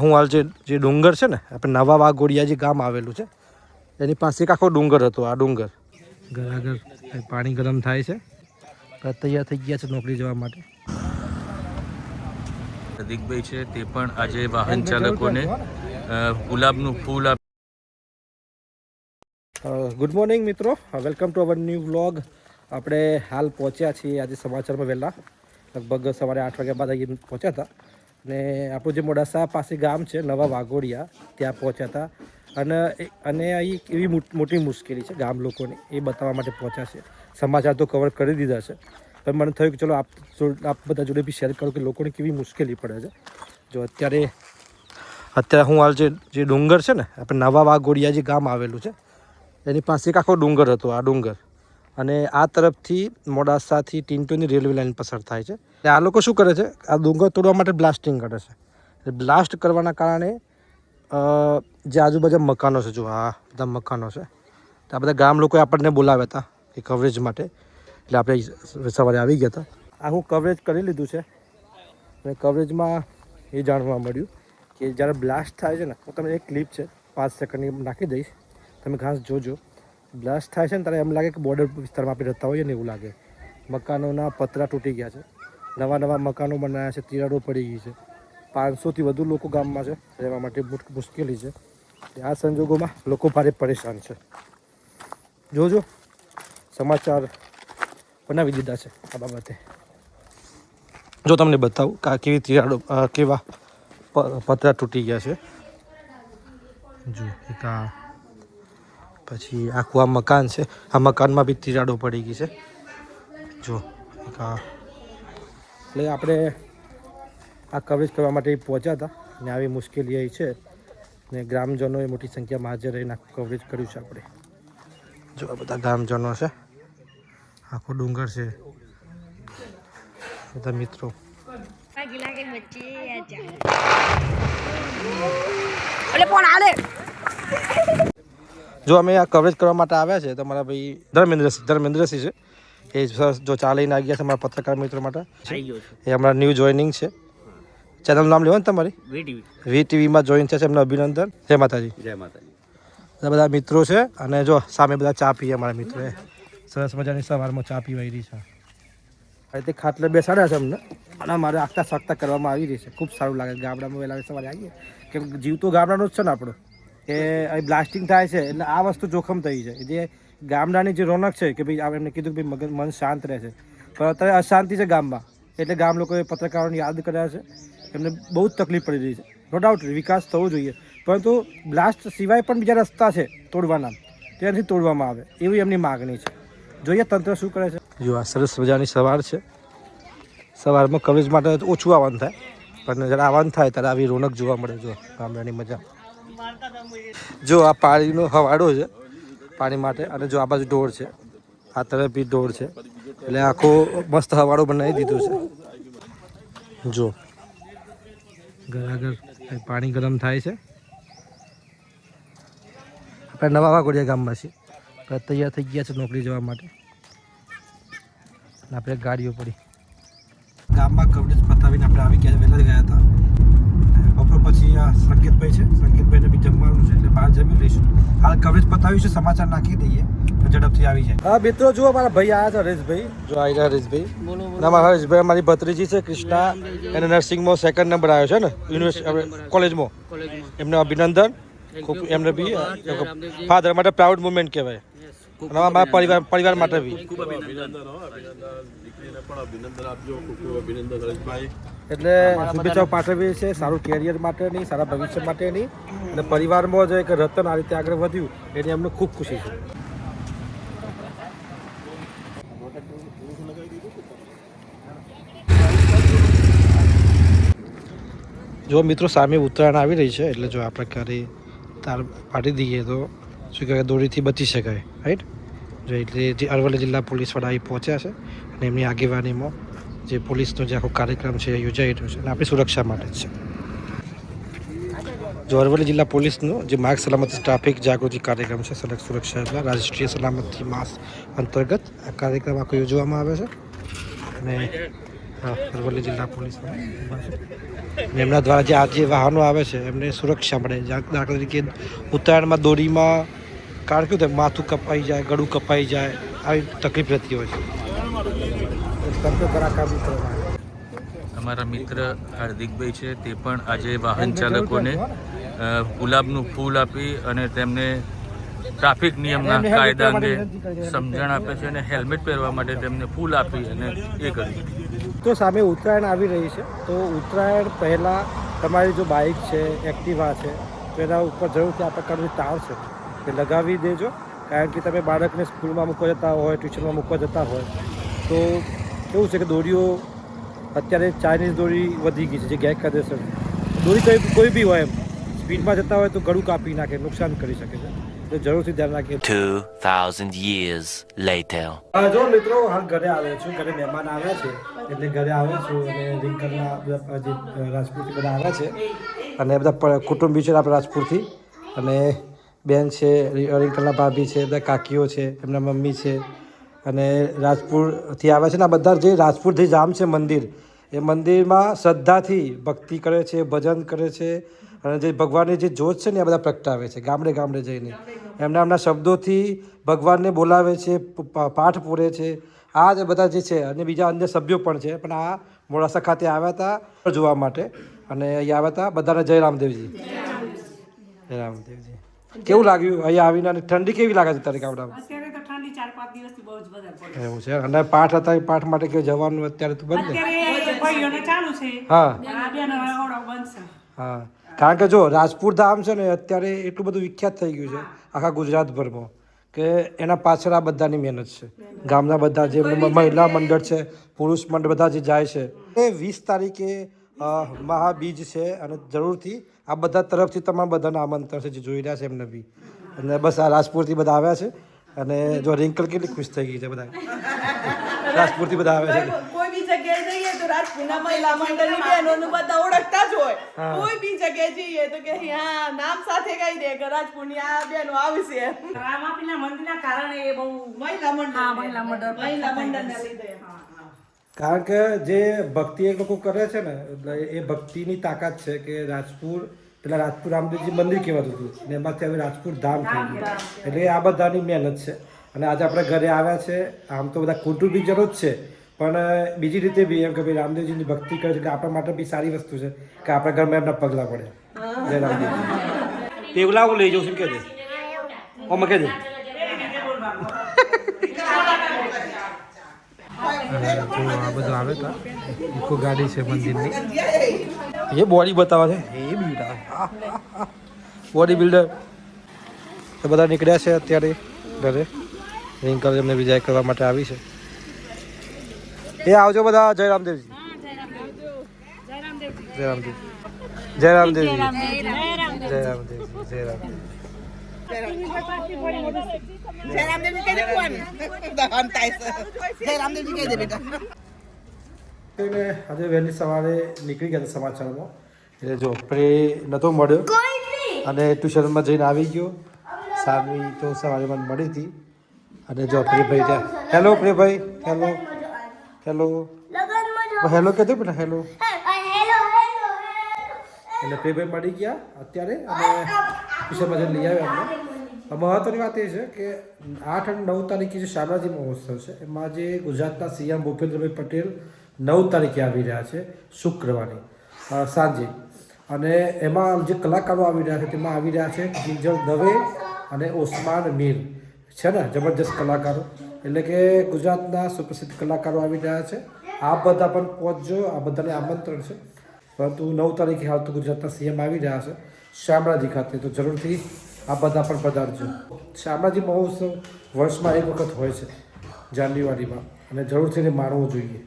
હું હાલ જે જે ડુંગર છે ને આપણે નવા વાઘોડિયા જે ગામ આવેલું છે એની પાસે એક આખો ડુંગર હતો આ ડુંગર. ઘર આગળ પાણી ગરમ થાય છે. તૈયાર થઈ ગયા છે નોકરી જવા માટે. પ્રદીકભાઈ છે તે પણ આજે વાહન ચાલકોને ગુલાબનું ફૂલ આપ ગુડ મોર્નિંગ મિત્રો. Welcome to our new vlog આપણે હાલ પહોંચ્યા છીએ આજે સમાચારમાં વહેલા. લગભગ સવારે આઠ વાગ્યા બાદ અહીં પહોંચ્યા હતા. અને આપણું જે મોડાસા પાસે ગામ છે, નવા વાઘોડિયા, ત્યાં પહોંચ્યા હતા. અને અને અહીં એવી મોટી મુશ્કેલી છે ગામ લોકોની, એ બતાવવા માટે પહોંચ્યા છે. સમાચાર તો કવર કરી દીધા છે. પણ મને થયું કે ચલો આપ આપ બધા જોડે બી શેર કરો કે લોકોને કેવી મુશ્કેલી પડે છે. જો અત્યારે અત્યારે હું હાલ જે જે ડુંગર છે ને, આપણે નવા વાઘોડિયા જે ગામ આવેલું છે, એની પાસે એક આખો ડુંગર હતો, આ ડુંગર. અને આ તરફથી મોડાસાથી ટિન્ટોની રેલવે લાઇન પસાર થાય છે. આ લોકો શું કરે છે? આ ડુંગર તોડવા માટે બ્લાસ્ટિંગ કરે છે. બ્લાસ્ટ કરવાના કારણે જે આજુબાજુ મકાનો છે, જો આ બધા મકાનો છે, તો આ બધા ગામ લોકોએ આપણને બોલાવ્યા હતા એ કવરેજ માટે. એટલે આપણે સવારે આવી ગયા હતા. આ હું કવરેજ કરી લીધું છે. અને કવરેજમાં એ જાણવા મળ્યું કે જ્યારે બ્લાસ્ટ થાય છે ને હું તમને એક ક્લિપ છે, પાંચ સેકન્ડની નાખી દઈશ. તમે ખાસ જોજો. બ્લાસ્ટ થાય છે ને ત્યારે એમ લાગે કે બોર્ડર વિસ્તારમાં આપણે રહેતા હોઈએ ને એવું લાગે. મકાનોના પતરા તૂટી ગયા છે. નવા નવા મકાનો બનાવ્યા છે, તિરાડો પડી ગઈ છે. પાંચસોથી વધુ લોકો ગામમાં છે. રહેવા માટે મુશ્કેલી છે. આ સંજોગોમાં લોકો ભારે પરેશાન છે. જોજો. સમાચાર બનાવી દીધા છે આ બાબતે. જો તમને બતાવું કે કેવી તિરાડો કેવા પતરા તૂટી ગયા છે. જો, એક આ પછી આખું આ મકાન છે. આ મકાનમાં બી તિરાડો પડી ગઈ છે. જો, એક એટલે આપણે આ કવરેજ કરવા માટે પહોંચ્યા હતા ને આવી મુશ્કેલી એ છે ને ગ્રામજનોએ મોટી સંખ્યામાં હાજર રહીને આખું કવરેજ કર્યું છે આપણે. જો, આ બધા ગ્રામજનો છે. આખો ડુંગર છે. બધા મિત્રો. અલે, પણ આલે જો અમે આ કવરેજ કરવા માટે આવ્યા છે તો મારા ભાઈ ધર્મેન્દ્રસિંહ ધર્મેન્દ્રસિંહ છે. એ સરસ જો ચાલીને આવી ગયા છે મારા પત્રકાર મિત્રો માટે. એ અમારા ન્યૂ જોઈનિંગ છે. ચેનલનું નામ લેવાનું ને તમારી વી ટીવીમાં જોઈન છે એમને અભિનંદન. જય માતાજી. જય માતાજી. બધા મિત્રો છે અને જો સામે બધા ચા પીએ અમારા મિત્રો સરસ મજાની સવારમાં ચા પીવાઈ રહી છે. આ રીતે ખાટલે બેસાડ્યા છે અમને. અને અમારે આગતા સખતા કરવામાં આવી રહી છે. ખૂબ સારું લાગે ગામડામાં વહેલા સવારે આવીએ. કેમ જીવ તો ગામડાનો જ છે ને આપણો. કે બ્લાસ્ટિંગ થાય છે એટલે આ વસ્તુ જોખમ થઈ છે. જે ગામડાની જે રોનક છે કે ભાઈ એમને કીધું કે ભાઈ મગજ મન શાંત રહે છે. પણ અત્યારે અશાંતિ છે ગામમાં. એટલે ગામ લોકોએ પત્રકારોને યાદ કર્યા છે. એમને બહુ જ તકલીફ પડી રહી છે. નો ડાઉટ વિકાસ થવો જોઈએ. પરંતુ બ્લાસ્ટ સિવાય પણ બીજા રસ્તા છે તોડવાના. ત્યાંથી તોડવામાં આવે. એવી એમની માગણી છે. જોઈએ તંત્ર શું કરે છે. જો આ સરસ મજાની સવાર છે. સવારમાં કવરેજ માટે ઓછું આવવાનું થાય. પણ જ્યારે આવવાનું થાય ત્યારે આવી રોનક જોવા મળે. જો ગામડાની મજા. જો આ પાણીનો હવાડો છે પાણી માટે અને જો આ બાજુ ઢોર છે. આ તરફ બી ઢોર છે. એટલે આખો મસ્ત હવાડો બનાવી દીધો છે. જો આગળ પાણી ગરમ થાય છે. આપણે નવા વાઘોડિયા ગામમાં છીએ. તૈયાર થઈ ગયા છે નોકરી જવા માટે. આપણે ગાડીઓ પડી. ગામમાં કવરેજ પતાવીને આપણે આવી ગયા વહેલા જ ગયા હતા. પછી આ સંકેતભાઈ છે. સંકેતભાઈને બી જમવાનું છે એટલે બહાર જમી લઈશું. હાલ કવરેજ પતાવ્યું છે સમાચાર નાખી દઈએ ઝડપથી આવી જાય. હા મિત્રો જુઓ મારા ભાઈ આવ્યા છે હરેશભાઈ. જો આવી રહ્યા હરેશભાઈ. ના મારા હરેશભાઈ મારી ભત્રીજી છે કૃષ્ણા. એને નર્સિંગમાં સેકન્ડ નંબર આવ્યો છે ને યુનિવર્સિટી કોલેજમાં. એમને અભિનંદન. ખૂબ એમને બી ફાધર માટે પ્રાઉડ મુમેન્ટ કહેવાય. અને અમારા પરિવાર પરિવાર માટે બી. એટલે શુભેચ્છાઓ પાઠવી છે સારું કેરિયર માટેની સારા ભવિષ્ય માટેની. અને પરિવારમાં જે એક રતન આ રીતે આગળ વધ્યું એની અમને ખૂબ ખુશી છે. જો મિત્રો સામે ઉત્તરાયણ આવી રહી છે એટલે જો આ પ્રકારે તાર પાડી દઈએ તો શું કહેવાય દોરીથી બચી શકાય રાઈટ જો એટલે જે અરવલ્લી જિલ્લા પોલીસવાળા અહીં પહોંચ્યા છે અને એમની આગેવાનીમાં જે પોલીસનો જે આખો કાર્યક્રમ છે એ યોજાઈ રહ્યો છે અને આપણી સુરક્ષા માટે જ છે. જો અરવલ્લી જિલ્લા પોલીસનો જે માર્ગ સલામતી ટ્રાફિક જાગૃતિ કાર્યક્રમ છે, સડક સુરક્ષા એટલા રાષ્ટ્રીય સલામતી માસ અંતર્ગત આ કાર્યક્રમ આખો યોજવામાં આવે છે. અને અરવલ્લી જિલ્લા પોલીસ એમના દ્વારા જે આ જે વાહનો આવે છે, એમને સુરક્ષા મળે. દાખલા તરીકે ઉત્તરાયણમાં દોરીમાં કારણ કે માથું કપાઈ જાય ગળું કપાઈ જાય આવી તકલીફ રહેતી હોય છે. અમારા મિત્ર હાર્દિકભાઈ છે તે પણ આજે વાહન ચાલકોને ગુલાબનું ફૂલ આપી અને તેમને ટ્રાફિક નિયમના કાયદા અંગે સમજણ આપે છે અને હેલ્મેટ પહેરવા માટે તેમને ફૂલ આપી અને એ કર્યું તો સામે ઉત્તરાયણ આવી રહી છે તો ઉત્તરાયણ પહેલાં તમારી જો બાઇક છે એક્ટિવા છે તો એના ઉપર જરૂરથી આ પ્રકારની તાર તે લગાવી દેજો. કારણ કે તમે બાળકને સ્કૂલમાં મૂકવા જતા હોય ટ્યુશનમાં મૂકવા જતા હોય તો કેવું છે કે દોરીઓ અત્યારે ચાઇનીઝ દોરી વધી ગઈ છે જે ગેરકાયદેસર છે. દોરી કઈ કોઈ બી હોય એમ. સ્પીડમાં જતા હોય તો ગળું કાપી નાખે નુકસાન કરી શકે છે. તો જરૂરથી ધ્યાન રાખીએ. ટુ થાઉઝન્ડ યર્સ લેટર જો મિત્રો હાલ ઘરે આવે છું ઘરે મહેમાન આવ્યા છે એટલે ઘરે આવે છું અને રિંકલના જે રાજપૂતથી બધા આવ્યા છે. અને બધા કુટુંબી છે આપણા રાજપૂરથી અને બેન છે રિંકલના ભાભી છે, બધા કાકીઓ છે, એમના મમ્મી છે. અને રાજપુરથી આવે છે ને આ બધા જે રાજપુરથી જામ છે મંદિર, એ મંદિરમાં શ્રદ્ધાથી ભક્તિ કરે છે, ભજન કરે છે. અને જે ભગવાનની જે જોત છે ને એ બધા પ્રગટાવે છે, ગામડે ગામડે જઈને. એમના એમના શબ્દોથી ભગવાનને બોલાવે છે પાઠ પૂરે છે. આ જ બધા જે છે અને બીજા અન્ય સભ્યો પણ છે, પણ આ મોડાસા ખાતે આવ્યા હતા જોવા માટે. અને અહીંયા આવ્યા હતા બધાને જય રામદેવજી. જય રામદેવજી. કેવું લાગ્યું? અહીંયા આવીને અને ઠંડી કેવી લાગે છે તારે ગામડામાં? અત્યારે તો ઠંડી ચાર પાંચ દિવસથી બહુ જ વધારે પડે એવું છે? અને પાઠ હતા એ પાઠ માટે કે જવાનું અત્યારે તો બંધ અત્યારે ભાઈઓને ચાલુ છે. હા. હા. કારણ કે જો રાજપુર ધામ છે ને અત્યારે એટલું બધું વિખ્યાત થઈ ગયું છે આખા ગુજરાતભરમાં કે એના પાછળ આ બધાની મહેનત છે. ગામના બધા જે મહિલા મંડળ છે પુરુષ મંડળ બધા જે જાય છે. એ વીસ તારીખે મહાબીજ છે અને જરૂરથી આ બધા તરફથી તમામ બધાને આમંત્રણ છે જે જોઈ રહ્યા છે એમને બી. અને બસ આ રાજપુરથી બધા આવ્યા છે. અને જો રિંકલ કેટલી ખુશ થઈ ગઈ છે બધા રાજપુરથી બધા આવ્યા છે. કોઈ બી જગ્યાએ જઈએ તો રાજપુરના મહિલા મંડળની બહેનોનું બધા ઓળખતા જ હોય. કોઈ બી જગ્યાએ જઈએ તો કે હા નામ સાથે કહી દે કે રાજપુરની આ બહેનો આવશે રામાપીના મંદિરના કારણે એ બહુ મહિલા મંડળ મહિલા મંડળ મહિલા મંડળના લીધે. કારણ કે જે ભક્તિ એ લોકો કરે છે ને એટલે એ ભક્તિની તાકાત છે કે રાજપુર પેલા રાજપુર રામદેવજી મંદિર કહેવાતું હતું ને એમાંથી હવે રાજપુર ધામ થઈ ગયું. એટલે આ બધાની મહેનત છે. અને આજે આપણે ઘરે આવ્યા છે. આમ તો બધા કુટુંબીજનો જ છે. પણ બીજી રીતે બી એમ કે ભાઈ રામદેવજીની ભક્તિ કરે છે કે આપણા માટે બી સારી વસ્તુ છે કે આપણા ઘરમાં એમના પગલાં પડે. જય રામદેવજી. પેગલા હું લઈ જાઉં છું કે દે ઓ મકે દે આ બધું આવે તો ઇકો ગાડી છે મંદિરની. એ બોડી બતાવે છે. એ બીડા. Body builder. એ બધા નીકળ્યા છે અત્યારે ઘરે. રિંકલ એમને વિજય કરવા માટે આવી છે. એ આવજો બધા જય રામદેવજી. જય રામદેવજી. જય રામદેવજી. જય રામદેવજી જય રામ જયરામદેવજી કહી દે કોણ જયરામદેવજી કહી દે બેટા. એને આજે વહેલી સવારે નીકળી ગયા હતા સમાચારમાં. એટલે જો પ્રે નહોતો મળ્યો. અને ટ્યુશનમાં જઈને આવી ગયો. સામી તો સવારે મને મળી હતી. અને જો પ્રિયભાઈ ત્યાં. હેલો પ્રિયભાઈ. હેલો હેલો હેલો કહેતો બેટા હેલો એટલે પ્રિયભાઈ મળી ગયા અત્યારે અને ટ્યુશનમાં જઈને લઈ આવ્યા અમને મહત્વની વાત એ છે કે આઠ અને નવ તારીખે જે શામળાજી મહોત્સવ છે, એમાં જે ગુજરાતના સીએમ ભૂપેન્દ્રભાઈ પટેલ નવ તારીખે આવી રહ્યા છે, શુક્રવારે સાંજે. અને એમાં જે કલાકારો આવી રહ્યા છે તેમાં આવી રહ્યા છે કિંજલ દવે અને ઓસમાન મીર. છે ને? જબરજસ્ત કલાકારો. એટલે કે ગુજરાતના સુપ્રસિદ્ધ કલાકારો આવી રહ્યા છે. આ બધા પણ પહોંચજો, આ બધાને આમંત્રણ છે. પરંતુ નવ તારીખે હાલ તો ગુજરાતના સીએમ આવી રહ્યા છે. શામળાજી ખાતે. તો જરૂરથી આ બધા પણ પધારજો. શામળાજી મહોત્સવ વર્ષમાં એક વખત હોય છે, જાન્યુઆરીમાં. અને જરૂરથી એને માણવું જોઈએ.